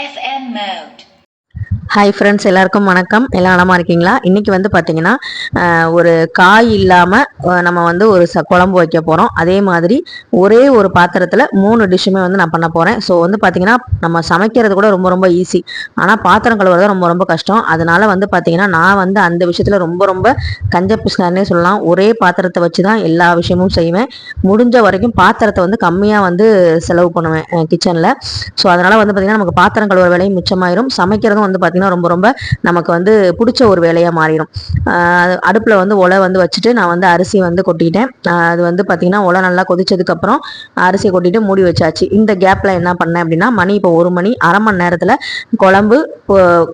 FM mode. Hi friends எல்லாருக்கும் வணக்கம். எல்லாம் நலமாக இருக்கீங்களா? இன்றைக்கி வந்து பார்த்தீங்கன்னா ஒரு காய் இல்லாமல் நம்ம வந்து ஒரு ச குழம்பு வைக்க போகிறோம் அதே மாதிரி ஒரே ஒரு பாத்திரத்தில் மூணு டிஷ்ஷுமே வந்து நான் பண்ண போகிறேன் ஸோ வந்து பார்த்தீங்கன்னா நம்ம சமைக்கிறது கூட ரொம்ப ரொம்ப ஈஸி ஆனால் பாத்திரம் கழுவுறது ரொம்ப ரொம்ப கஷ்டம். அதனால வந்து பார்த்தீங்கன்னா நான் வந்து அந்த விஷயத்தில் ரொம்ப ரொம்ப கஞ்ச பிஸ்னார்னே சொல்லலாம். ஒரே பாத்திரத்தை வச்சு தான் எல்லா விஷயமும் செய்வேன். முடிஞ்ச வரைக்கும் பாத்திரத்தை வந்து கம்மியாக வந்து செலவு பண்ணுவேன் கிச்சனில் ஸோ அதனால் வந்து பார்த்திங்கன்னா நமக்கு பாத்திரம் கழுவுற வேலையும் மிச்சமாயிரும். சமைக்கிறதும் வந்து பார்த்திங்கன்னா ரொம்ப ரொம்ப நமக்கு வந்து பிடிச்ச ஒரு வேலையாக மாறிடும் அடுப்பில் வந்து ஒலை வந்து வச்சுட்டு நான் வந்து அரிசி வந்து கொட்டிட்டேன். அது வந்து பார்த்திங்கன்னா ஒலை நல்லா கொதிச்சதுக்கப்புறம் அரிசியை கொட்டிட்டு மூடி வச்சாச்சு. இந்த கேப்பில் என்ன பண்ணேன் அப்படின்னா மணி இப்போ ஒரு மணி அரை மணி நேரத்தில் குழம்பு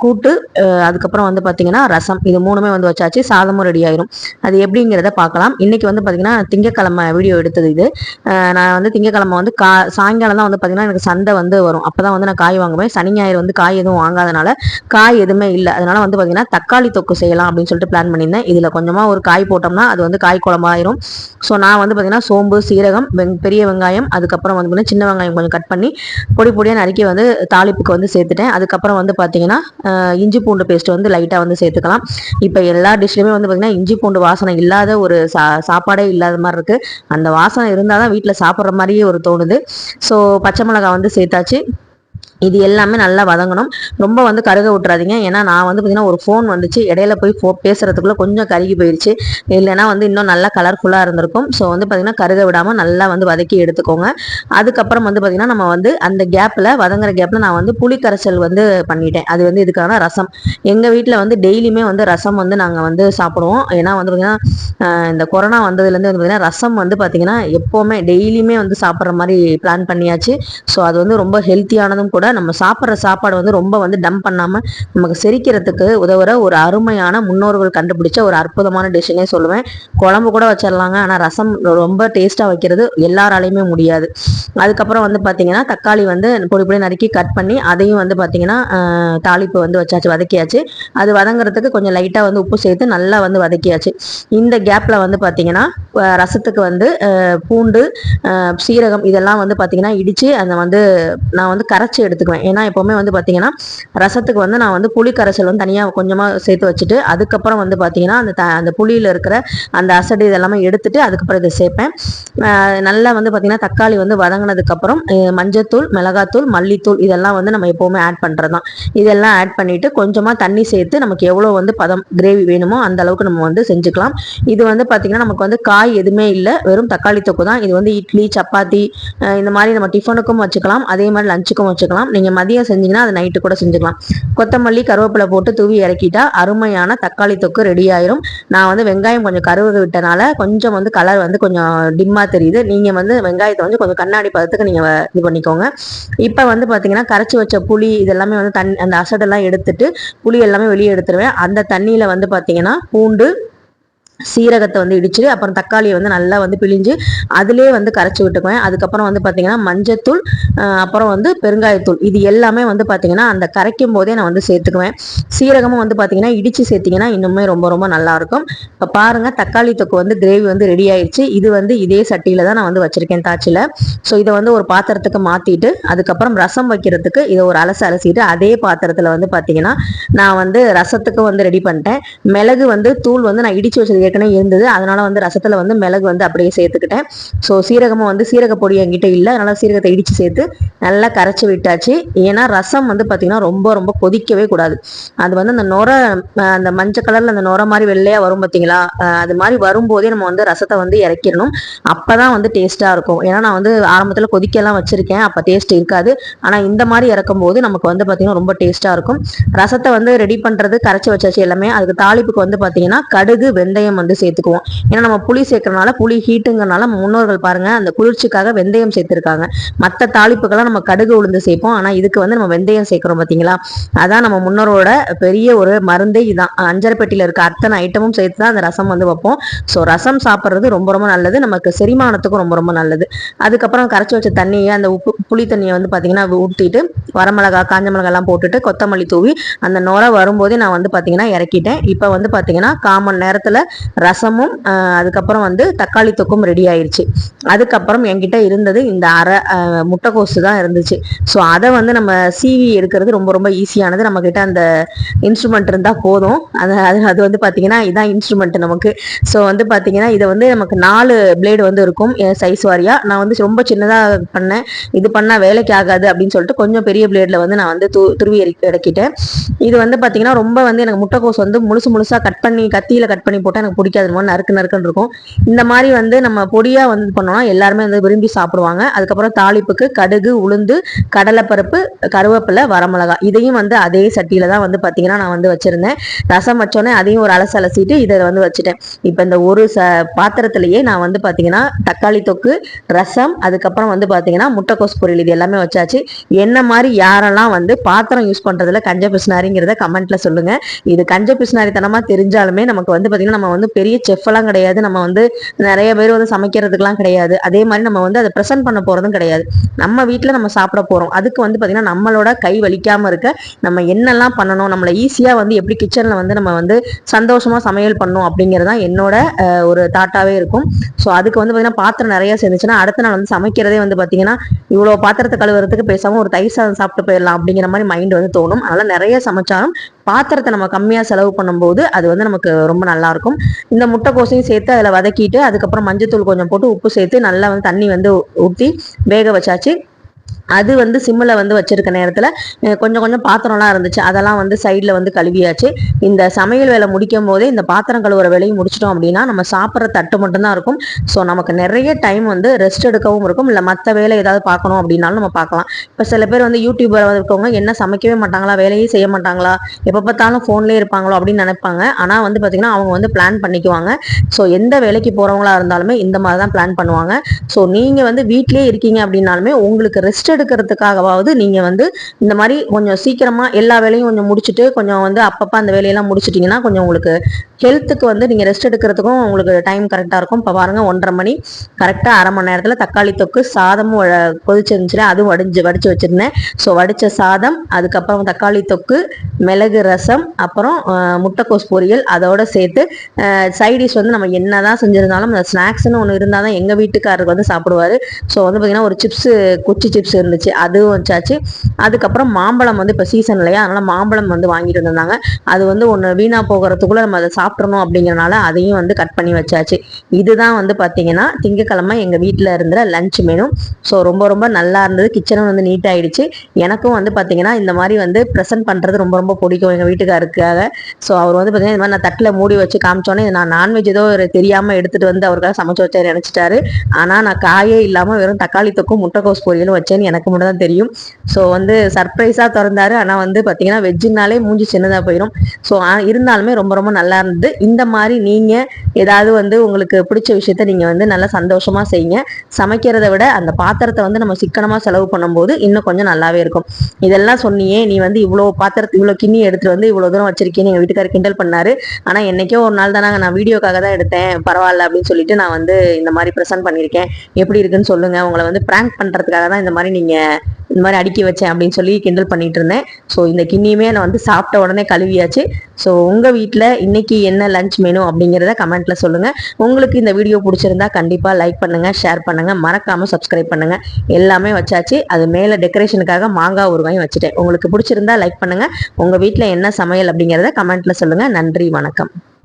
கூட்டு அதுக்கப்புறம் வந்து பார்த்திங்கன்னா ரசம் இது மூணுமே வந்து வச்சாச்சு. சாதமும் ரெடி ஆயிரும். அது எப்படிங்கிறத பார்க்கலாம் இன்னைக்கு வந்து பார்த்திங்கன்னா திங்கக்கிழமை வீடியோ எடுத்தது இது. நான் வந்து திங்கக்கிழமை வந்து கா சாயங்காலம் தான் வந்து பார்த்திங்கன்னா எனக்கு சந்தை வந்து வரும். அப்போ தான் வந்து நான் காய் வாங்குவேன். சனி ஞாயிறு வந்து காய் எதுவும் வாங்காதனால காய் எதுவுமே இல்லை. அதனால வந்து பார்த்தீங்கன்னா தக்காளி தொக்கு செய்யலாம் அப்படின்னு சொல்லிட்டு பிளான் பண்ணியிருந்தேன். இதில் கொஞ்சமாக ஒரு காய் போட்டோம்னா அது வந்து காய் குழம்பாயிரும். ஸோ நான் வந்து பார்த்தீங்கன்னா சோம்பு சீரகம் வெங் பெரிய வெங்காயம் அதுக்கப்புறம் வந்து பார்த்தீங்கன்னா சின்ன வெங்காயம் கொஞ்சம் கட் பண்ணி பொடி பொடியாக நறுக்கி வந்து தாளிப்புக்கு வந்து சேர்த்துட்டேன். அதுக்கப்புறம் வந்து பார்த்தீங்கன்னா இஞ்சி பூண்டு பேஸ்ட் வந்து லைட்டாக வந்து சேர்த்துக்கலாம். இப்போ எல்லா டிஷ்லையுமே வந்து பார்த்தீங்கன்னா இஞ்சி பூண்டு வாசனை இல்லாத ஒரு சா சாப்பாடே இல்லாத மாதிரி இருக்குது அந்த வாசனை இருந்தால் தான் வீட்டில் சாப்பிட்ற மாதிரியே ஒரு தோணுது. ஸோ பச்சை மிளகாய் வந்து சேர்த்தாச்சு. இது எல்லாமே நல்லா வதங்கணும். ரொம்ப வந்து கருக விட்டுறாதீங்க. ஏன்னா நான் வந்து பார்த்தீங்கன்னா ஒரு ஃபோன் வந்துச்சு. இடையில போய் ஃபோ பேசுறதுக்குள்ள கொஞ்சம் கருகி போயிடுச்சு இல்லைன்னா வந்து இன்னும் நல்லா கலர்ஃபுல்லாக இருந்திருக்கும். ஸோ வந்து பார்த்தீங்கன்னா கருக விடாமல் நல்லா வந்து வதக்கி எடுத்துக்கோங்க. அதுக்கப்புறம் வந்து பார்த்தீங்கன்னா நம்ம வந்து அந்த கேப்பில் வதங்குற கேப்பில் நான் வந்து புளி கரைசல் வந்து பண்ணிட்டேன். அது வந்து இதுக்கான ரசம். எங்கள் வீட்டில் வந்து டெய்லியுமே வந்து ரசம் வந்து நாங்கள் வந்து சாப்பிடுவோம். ஏன்னா வந்து பார்த்தீங்கன்னா இந்த கொரோனா வந்ததுலேருந்து வந்து பார்த்தீங்கன்னா ரசம் வந்து பார்த்தீங்கன்னா எப்போவுமே டெய்லியுமே வந்து சாப்பிட்ற மாதிரி பிளான் பண்ணியாச்சு. ஸோ அது வந்து ரொம்ப ஹெல்த்தியானதும் கூட நம்ம சாப்பிட்ற சாப்பாடு வந்து ரொம்ப வந்து டம்ப் பண்ணாமல் நமக்கு செரிக்கிறதுக்கு உதவுற ஒரு அருமையான முன்னோர்கள் கண்டுபிடிச்ச ஒரு அற்புதமான டிஷ்ஷுனே சொல்லுவேன். குழம்பு கூட வச்சிடலாங்க. ஆனால் ரசம் ரொம்ப டேஸ்ட்டாக வைக்கிறது எல்லாராலையுமே முடியாது. அதுக்கப்புறம் வந்து பார்த்தீங்கன்னா தக்காளி வந்து பொடி பொடி நறுக்கி கட் பண்ணி அதையும் வந்து பார்த்தீங்கன்னா தாளிப்பு வந்து வச்சாச்சு வதக்கியாச்சு. அது வதங்குறதுக்கு கொஞ்சம் லைட்டாக வந்து உப்பு சேர்த்து நல்லா வந்து வதக்கியாச்சு. இந்த கேப்பில் வந்து பார்த்தீங்கன்னா ரசத்துக்கு வந்து பூண்டு சீரகம் இதெல்லாம் வந்து பார்த்தீங்கன்னா இடித்து அதை வந்து நான் வந்து கரைச்சி எடுத்துக்குவேன். ஏன்னா எப்போவுமே வந்து பார்த்தீங்கன்னா ரசத்துக்கு வந்து நான் வந்து புளி கரைசல் வந்து தனியாக கொஞ்சமாக சேர்த்து வச்சுட்டு அதுக்கப்புறம் வந்து பார்த்தீங்கன்னா அந்த த அந்த புளியில் இருக்கிற அந்த அசடு இதெல்லாமே எடுத்துட்டு அதுக்கப்புறம் இதை சேர்ப்பேன். நல்லா வந்து பார்த்தீங்கன்னா தக்காளி வந்து வதங்கினதுக்கப்புறம் மஞ்சத்தூள் மிளகாத்தூள் மல்லித்தூள் இதெல்லாம் வந்து நம்ம எப்போவுமே ஆட் பண்ணுறது தான் இதெல்லாம் ஆட் பண்ணிவிட்டு கொஞ்சமாக தண்ணி சேர்த்து நமக்கு எவ்வளோ வந்து பதம் கிரேவி வேணுமோ அந்த அளவுக்கு நம்ம வந்து செஞ்சுக்கலாம். இது வந்து பார்த்தீங்கன்னா நமக்கு வந்து காய் எதுவுமே இல்லை. வெறும் தக்காளி தொக்கு தான். இது வந்து இட்லி சப்பாத்தி இந்த மாதிரி நம்ம டிஃபனுக்கும் வச்சுக்கலாம். அதே மாதிரி லஞ்சுக்கும் வச்சுக்கலாம். நீங்கள் மதியம் செஞ்சீங்கன்னா அது நைட்டு கூட செஞ்சுக்கலாம். கொத்தமல்லி கருவேப்பிலை போட்டு தூவி இறக்கிட்டா அருமையான தக்காளி தொக்கு ரெடி ஆயிரும். நான் வந்து வெங்காயம் கொஞ்சம் கருவு விட்டனால கொஞ்சம் வந்து கலர் வந்து கொஞ்சம் டிம்மாக தெரியுது. நீங்கள் வந்து வெங்காயத்தை வந்து கொஞ்சம் கண்ணாடி பதத்துக்கு நீங்கள் இது பண்ணிக்கோங்க. இப்போ வந்து பார்த்தீங்கன்னா கரைச்சி வச்ச புளி இதெல்லாமே வந்து தண்ணி அந்த அசடெல்லாம் எடுத்துட்டு புளி எல்லாமே வெளியே எடுத்துருவேன். அந்த தண்ணியில் வந்து பார்த்தீங்கன்னா பூண்டு சீரகத்தை வந்து இடிச்சு அப்புறம் தக்காளியை வந்து நல்லா வந்து பிழிஞ்சு அதிலே வந்து கரைச்சி விட்டுக்குவேன். அதுக்கப்புறம் வந்து பார்த்தீங்கன்னா மஞ்சத்தூள் அப்புறம் வந்து பெருங்காயத்தூள். இது எல்லாமே வந்து பார்த்தீங்கன்னா அந்த கரைக்கும் போதே நான் வந்து சேர்த்துக்குவேன். சீரகமும் வந்து பார்த்தீங்கன்னா இடிச்சு சேர்த்தீங்கன்னா இன்னுமே ரொம்ப ரொம்ப நல்லாயிருக்கும் இப்போ பாருங்கள் தக்காளி தொக்கு வந்து கிரேவி வந்து ரெடி ஆயிடுச்சு இது வந்து இதே சட்டியில் தான் நான் வந்து வச்சுருக்கேன் தாச்சியில் ஸோ இதை வந்து ஒரு பாத்திரத்துக்கு மாற்றிட்டு அதுக்கப்புறம் ரசம் வைக்கிறதுக்கு இதை ஒரு அலசு அலசிட்டு அதே பாத்திரத்தில் வந்து பார்த்தீங்கன்னா நான் வந்து ரசத்துக்கு வந்து ரெடி பண்ணிட்டேன். மிளகு வந்து தூள் வந்து நான் இடிச்சு வச்சது ஏற்கனவே இருந்தது. அதனால வந்து ரசத்துல வந்து மிளகு வந்து அப்படியே சேர்த்துக்கிட்டேன். ஸோ சீரகமும் வந்து சீரக பொடி என்கிட்ட இல்லை. அதனால சீரகத்தை இடிச்சு சேர்த்து நல்லா கரைச்சி விட்டாச்சு. ஏன்னா ரசம் வந்து பார்த்தீங்கன்னா ரொம்ப ரொம்ப கொதிக்கவே கூடாது. அது வந்து அந்த நொர அந்த மஞ்சள் கலர்ல அந்த நொர மாதிரி வெள்ளையா வரும் பார்த்தீங்களா அது மாதிரி வரும்போதே நம்ம வந்து ரசத்தை வந்து இறக்கிடணும். அப்பதான் வந்து டேஸ்டா இருக்கும். ஏன்னா நான் வந்து ஆரம்பத்துல கொதிக்கலாம் வச்சிருக்கேன். அப்ப டேஸ்ட் இருக்காது. ஆனா இந்த மாதிரி இறக்கும் போது நமக்கு வந்து பார்த்தீங்கன்னா ரொம்ப டேஸ்டா இருக்கும். ரசத்தை வந்து ரெடி பண்றது கரைச்சி வச்சாச்சு எல்லாமே. அதுக்கு தாளிப்புக்கு வந்து பார்த்தீங்கன்னா கடுகு வெந்தயம் வந்து சேர்த்துக்குவோம். ஏன்னா நம்ம புளி சேர்க்கறனால புளி ஹீட்டுங்கிறனால முன்னோர்கள் பாருங்க அந்த குளிர்ச்சிக்காக வெந்தயம் சேர்த்துருக்காங்க. மற்ற தாளிப்புக்கெல்லாம் நம்ம கடுகு உளுந்து சேர்ப்போம். ஆனால் இதுக்கு வந்து நம்ம வெந்தயம் சேர்க்குறோம் பார்த்தீங்களா அதான் நம்ம முன்னோரோட பெரிய ஒரு மருந்தே இதான். அஞ்சரைப்பட்டியில் இருக்க அத்தனை ஐட்டமும் சேர்த்து தான் அந்த ரசம் வந்து வைப்போம். ஸோ ரசம் சாப்பிட்றது ரொம்ப ரொம்ப நல்லது. நமக்கு செரிமானத்துக்கும் ரொம்ப ரொம்ப நல்லது. அதுக்கப்புறம் கரைச்சி வச்ச தண்ணியை அந்த உப்பு புளி தண்ணியை வந்து பார்த்தீங்கன்னா ஊற்றிட்டு வரமிளகா காஞ்ச மிளகாலாம் போட்டுட்டு கொத்தமல்லி தூவி அந்த நோரை வரும்போதே நான் வந்து பார்த்தீங்கன்னா இறக்கிட்டேன். இப்போ வந்து பார்த்தீங்கன்னா காமன் நேரத்தில் ரசமும் அதுக்கப்புறம் வந்து தக்காளி தொக்கும் ரெடி ஆயிடுச்சு அதுக்கப்புறம் என்கிட்ட இருந்தது இந்த அரை முட்டைக்கோசு தான் இருந்துச்சு. ஸோ அதை வந்து நம்ம சீவி எடுக்கிறது ரொம்ப ரொம்ப ஈஸியானது நம்மக்கிட்ட அந்த இன்ஸ்ட்ருமெண்ட் இருந்தால் போதும். அது அது அது வந்து பார்த்தீங்கன்னா இதான் இன்ஸ்ட்ருமெண்ட் நமக்கு. ஸோ வந்து பார்த்தீங்கன்னா இதை வந்து நமக்கு நாலு பிளேடு வந்து இருக்கும் சைஸ் வாரியாக நான் வந்து ரொம்ப சின்னதாக பண்ணேன். இது பண்ணால் வேலைக்கு ஆகாது அப்படின்னு சொல்லிட்டு கொஞ்சம் பெரிய பிளேடில் வந்து நான் வந்து து துருவி இறக்கிட்டேன் இது வந்து பார்த்திங்கன்னா ரொம்ப வந்து எனக்கு முட்டைக்கோஸ் வந்து முழுசு முழுசாக கட் பண்ணி கத்தியில் கட் பண்ணி போட்டால் எனக்கு பிடிக்காது மாதிரி நறுக்கு நறுக்குன்னு இருக்கும். இந்த மாதிரி வந்து நம்ம பொடியாக வந்து பண்ணோம்னா எல்லாருமே வந்து விரும்பி சாப்பிடுவாங்க. அதுக்கப்புறம் தாளிப்புக்கு கடுகு உளுந்து கடலைப்பருப்பு கருவேப்பிலை வரமிளகா இதையும் வந்து அதே சட்டியில் தான் வந்து பார்த்தீங்கன்னா நான் வந்து வச்சுருந்தேன். ரசம் வச்சோன்னே அதையும் ஒரு அலசு அலசிட்டு இதை வந்து வச்சுட்டேன். இப்போ இந்த ஒரு ச பாத்திரத்திலேயே நான் வந்து பார்த்தீங்கன்னா தக்காளி தொக்கு ரசம் அதுக்கப்புறம் வந்து பார்த்தீங்கன்னா முட்டைக்கோஸ் பொரியல் இது எல்லாமே வச்சாச்சு. என்ன மாதிரி யாரெல்லாம் வந்து பாத்திரம் யூஸ் பண்ணுறதுல கஞ்ச பிசினாரிங்கிறத கமெண்ட்டில் சொல்லுங்கள் இது கஞ்ச பிசினாரித்தனமா தெரிஞ்சாலுமே நமக்கு வந்து பார்த்தீங்கன்னா நம்ம வந்து பெரிய செஃப் எல்லாம் கிடையாது. நம்ம வந்து நிறைய பேர் வந்து சமைக்கிறதுக்கெல்லாம் கிடையாது. அதே மாதிரி நம்ம வந்து அதை ப்ரெசென்ட் பண்ண போகிறதும் கிடையாது. நம்ம வீட்டில் நம்ம சாப்பிட போகிறோம் அதுக்கு வந்து பார்த்தீங்கன்னா நம்மளோட கை வலிக்காமல் இருக்க நம்ம என்னெல்லாம் பண்ணணும் நம்மளை ஈஸியாக வந்து எப்படி கிச்சனில் வந்து நம்ம வந்து சந்தோஷமாக சமையல் பண்ணணும் அப்படிங்கிறது தான் என்னோட ஒரு தாட்டாகவே இருக்கும். ஸோ அதுக்கு வந்து பார்த்தீங்கன்னா பாத்திரம் நிறைய சேர்ந்துச்சுன்னா அடுத்த நாள் வந்து சமைக்கிறதே வந்து பார்த்தீங்கன்னா இவ்வளோ பாத்திரத்தை கழுவுறதுக்கு பேசாமல் ஒரு தயிர் சாதம் சாப்பிட்டு போயிடலாம் அப்படிங்கிற மாதிரி மைண்ட் வந்து தோணும். அதனால் நிறைய சமைச்சாலும் பாத்திரத்தை நம்ம கம்மியாக செலவு பண்ணும்போது அது வந்து நமக்கு ரொம்ப நல்லாயிருக்கும். இந்த முட்டைக்கோசையும் சேர்த்து அதில் வதக்கிட்டு அதுக்கப்புறம் மஞ்சத்தூள் கொஞ்சம் போட்டு உப்பு சேர்த்து நல்லா வந்து தண்ணி வந்து ஊற்றி வேக வச்சாச்சு. அது வந்து சிம்மில் வந்து வச்சிருக்க நேரத்தில் கொஞ்சம் கொஞ்சம் பாத்திரம்லாம் இருந்துச்சு. அதெல்லாம் வந்து சைடில் வந்து கழுவியாச்சு. இந்த சமையல் வேலை முடிக்கும் போதே இந்த பாத்திரம் கழுவுற வேலையும் முடிச்சிட்டோம் அப்படின்னா நம்ம சாப்பிட்ற தட்டு மட்டும்தான் இருக்கும். ஸோ நமக்கு நிறைய டைம் வந்து ரெஸ்ட் எடுக்கவும் இருக்கும். இல்லை மற்ற வேலை ஏதாவது பார்க்கணும் அப்படின்னாலும் நம்ம பார்க்கலாம். இப்போ சில பேர் வந்து யூடியூபர் இருக்கவங்க என்ன சமைக்கவே மாட்டாங்களா? வேலையே செய்ய மாட்டாங்களா? எப்போ பார்த்தாலும் ஃபோன்லேயே இருப்பாங்களோ அப்படின்னு நினைப்பாங்க. ஆனால் வந்து பார்த்தீங்கன்னா அவங்க வந்து பிளான் பண்ணிக்குவாங்க. ஸோ எந்த வேலைக்கு போகிறவங்களா இருந்தாலுமே இந்த மாதிரி தான் பிளான் பண்ணுவாங்க. ஸோ நீங்கள் வந்து வீட்டிலே இருக்கீங்க அப்படின்னாலுமே உங்களுக்கு ரெஸ்ட் எடுக்கிறதுக்காகவாவது நீங்கள் வந்து இந்த மாதிரி கொஞ்சம் சீக்கிரமாக எல்லா வேலையும் கொஞ்சம் முடிச்சுட்டு கொஞ்சம் வந்து அப்பப்போ அந்த வேலையெல்லாம் முடிச்சிட்டிங்கன்னா கொஞ்சம் உங்களுக்கு ஹெல்த்துக்கு வந்து நீங்கள் ரெஸ்ட் எடுக்கிறதுக்கும் உங்களுக்கு டைம் கரெக்டாக இருக்கும். இப்போ பாருங்க ஒன்றரை மணி கரெக்டாக அரை மணி நேரத்தில் தக்காளி தொக்கு சாதமும் வ- கொதிச்சிருந்துச்சுல அதுவும் வடிஞ்சு வடிச்சு வச்சிருந்தேன். ஸோ வடிச்ச சாதம் அதுக்கப்புறம் தக்காளி தொக்கு மிளகு ரசம் அப்புறம் முட்டைக்கோஸ் பொரியல் அதோட சேர்த்து சைடிஷ் வந்து நம்ம என்ன தான் செஞ்சிருந்தாலும் அந்த ஸ்நாக்ஸ்னு ஒன்று இருந்தால் தான் எங்கள் வீட்டுக்காரருக்கு வந்து சாப்பிடுவார். ஸோ வந்து பார்த்தீங்கன்னா ஒரு சிப்ஸு குச்சி சிப்ஸ் இருந்துச்சு. அதுவும் வச்சாச்சு. அதுக்கப்புறம் மாம்பழம் வந்து இப்போ சீசன் இல்லையா? அதனால மாம்பழம் வந்து வாங்கிட்டு வந்திருந்தாங்க. அது வந்து ஒன்று வீணா போகிறதுக்குள்ள நம்ம அதை சாப்பிட்றணும் அப்படிங்கிறனால அதையும் வந்து கட் பண்ணி வச்சாச்சு. இதுதான் வந்து பார்த்தீங்கன்னா திங்கக்கிழமை எங்கள் வீட்டில் இருந்த லஞ்ச் மெனு ஸோ ரொம்ப ரொம்ப நல்லா இருந்தது. கிச்சனும் வந்து நீட் ஆகிடுச்சு எனக்கும் வந்து பார்த்தீங்கன்னா இந்த மாதிரி வந்து ப்ரெசென்ட் பண்ணுறது ரொம்ப ரொம்ப பிடிக்கும் எங்கள் வீட்டுக்காருக்காக. ஸோ அவர் வந்து பார்த்தீங்கன்னா இந்த மாதிரி நான் தட்டில் மூடி வச்சு காமிச்சோன்னே நான் நான்வெஜ் ஏதோ ஒரு தெரியாமல் எடுத்துகிட்டு வந்து அவருக்காக சமைச்சு வச்சார் நினச்சிட்டாரு. ஆனால் நான் காயே இல்லாமல் வெறும் தக்காளி தொக்கும் முட்டைக்கோஸ் பொரியலும் வச்சேன்னு எனக்கு மட்டும் தான் தெரியும். ஸோ வந்து சர்ப்ரைஸாக திறந்தாரு. ஆனால் வந்து பார்த்தீங்கன்னா வெஜ்ஜுனாலே மூஞ்சி சின்னதாக போயிடும் ஸோ இருந்தாலுமே ரொம்ப ரொம்ப நல்லா இருந்தது. இந்த மாதிரி நீங்கள் ஏதாவது வந்து உங்களுக்கு பிடிச்ச விஷயத்த நீங்கள் வந்து நல்லா சந்தோஷமாக செய்யுங்க. சமைக்கிறத விட அந்த பாத்திரத்தை வந்து நம்ம சிக்கனமாக செலவு பண்ணும்போது இன்னும் கொஞ்சம் நல்லாவே இருக்கும். இதெல்லாம் சொன்னியே நீ வந்து இவ்வளோ பாத்திரத்தை இவ்வளோ கிண்ணி எடுத்துகிட்டு வந்து இவ்வளோ தூரம் வச்சிருக்கேன்னு எங்கள் வீட்டுக்காரர் கிண்டல் பண்ணாரு. ஆனால் என்னைக்கோ ஒரு நாள் தானாங்க நான் வீடியோக்காக தான் எடுத்தேன். பரவாயில்ல அப்படின்னு சொல்லிட்டு நான் வந்து இந்த மாதிரி ப்ரெசென்ட் பண்ணியிருக்கேன். எப்படி இருக்குன்னு சொல்லுங்கள் உங்களை வந்து ப்ராங்க் பண்ணுறதுக்காக தான் இந்த மாதிரி நீங்கள் இந்த மாதிரி அடுக்கி வச்சேன் அப்படின்னு சொல்லி கிண்டல் பண்ணிட்டு இருந்தேன். ஸோ இந்த கிண்ணியுமே நான் வந்து சாப்பிட்ட உடனே கழுவியாச்சு. ஸோ உங்கள் வீட்டில் இன்னைக்கு என்ன லஞ்ச் மெனு அப்படிங்கிறத கமெண்ட்ல சொல்லுங்க. உங்களுக்கு இந்த வீடியோ பிடிச்சிருந்தா கண்டிப்பாக லைக் பண்ணுங்க ஷேர் பண்ணுங்க. மறக்காம சப்ஸ்கிரைப் பண்ணுங்க. எல்லாமே வச்சாச்சு. அது மேலே டெக்கரேஷனுக்காக மாங்காய் ஊறுகாயும் வச்சுட்டேன். உங்களுக்கு பிடிச்சிருந்தா லைக் பண்ணுங்க. உங்கள் வீட்டில் என்ன சமையல் அப்படிங்கிறத கமெண்ட்ல சொல்லுங்க. நன்றி வணக்கம்.